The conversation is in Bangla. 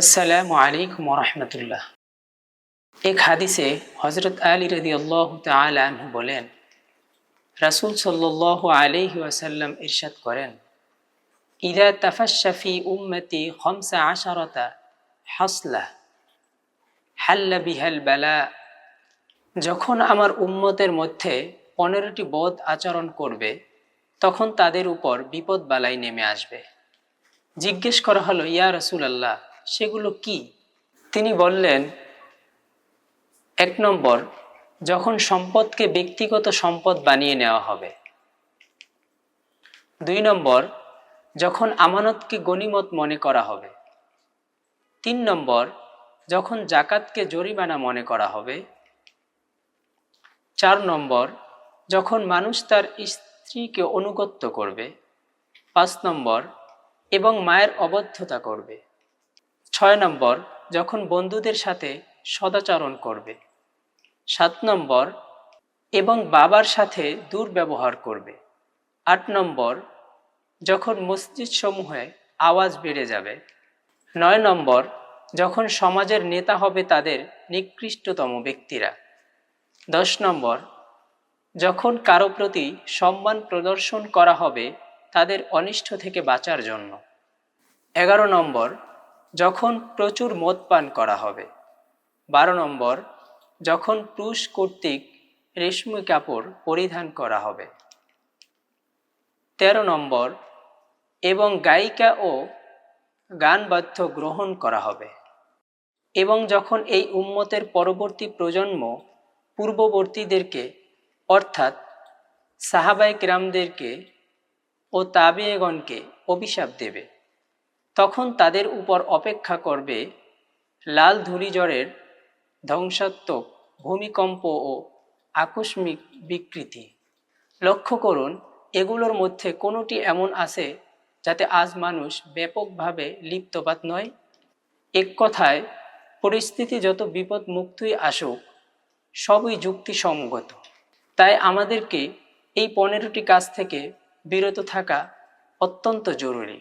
আসসালামু আলাইকুম রহমতুল্লাহ। এক হাদিসে হজরত আলী রদি আল্লাহ আনহু বলেন, রাসুল সাল্লাহ আলহি ওয়াসাল্লাম ইরশাদ করেন, ইদা তাফাশাফি উম্মতি খমসা আশারতা হাসলা, হাল্লা বিহাল বেলা। যখন আমার উম্মতের মধ্যে পনেরোটি বদ আচরণ করবে, তখন তাদের উপর বিপদ বালাই নেমে আসবে। জিজ্ঞেস করা হলো, ইয়া রসুল আল্লাহ সেগুলো কি? তিনি বললেন, এক নম্বর, যখন সম্পদকে ব্যক্তিগত সম্পদ বানিয়ে নেওয়া হবে। দুই নম্বর, যখন আমানতকে গণিমত মনে করা হবে। তিন নম্বর, যখন জাকাতকে জরিমানা মনে করা হবে। চার নম্বর, যখন মানুষ তার স্ত্রীকে অনুগত্য করবে। পাঁচ নম্বর, এবং মায়ের অবদ্ধতা করবে। ছয় নম্বর, যখন বন্ধুদের সাথে সদাচরণ করবে। সাত নম্বর, এবং বাবার সাথে দুর্ব্যবহার করবে। আট নম্বর, যখন মসজিদ সমূহে আওয়াজ বেড়ে যাবে। নয় নম্বর, যখন সমাজের নেতা হবে তাদের নিকৃষ্টতম ব্যক্তিরা। দশ নম্বর, যখন কারও প্রতি সম্মান প্রদর্শন করা হবে তাদের অনিষ্ট থেকে বাঁচার জন্য। এগারো নম্বর যখন প্রচুর মদ পান করা হবে। বারো নম্বর, যখন পুরুষ কর্তৃক রেশমি কাপড় পরিধান করা হবে। তেরো নম্বর, এবং গায়িকা ও গানবাদ্য গ্রহণ করা হবে। এবং যখন এই উম্মতের পরবর্তী প্রজন্ম পূর্ববর্তীদেরকে, অর্থাৎ সাহাবাইক রামদেরকে ও তাবিয়েগণকে অভিশাপ দেবে। তখন তাদের উপর অপেক্ষা করবে লাল ধূলিজড়ের ধ্বংসাত্মক ভূমিকম্প ও আকস্মিক বিকৃতি। লক্ষ্য করুন, এগুলোর মধ্যে কোনোটি এমন আছে যাতে আজ মানুষ ব্যাপকভাবে লিপ্তপাত নয়। এক কথায়, পরিস্থিতি যত বিপদ মুক্তই আসুক, সবই যুক্তিসঙ্গত। তাই আমাদেরকে এই পনেরোটি কাজ থেকে বিরত থাকা অত্যন্ত জরুরি।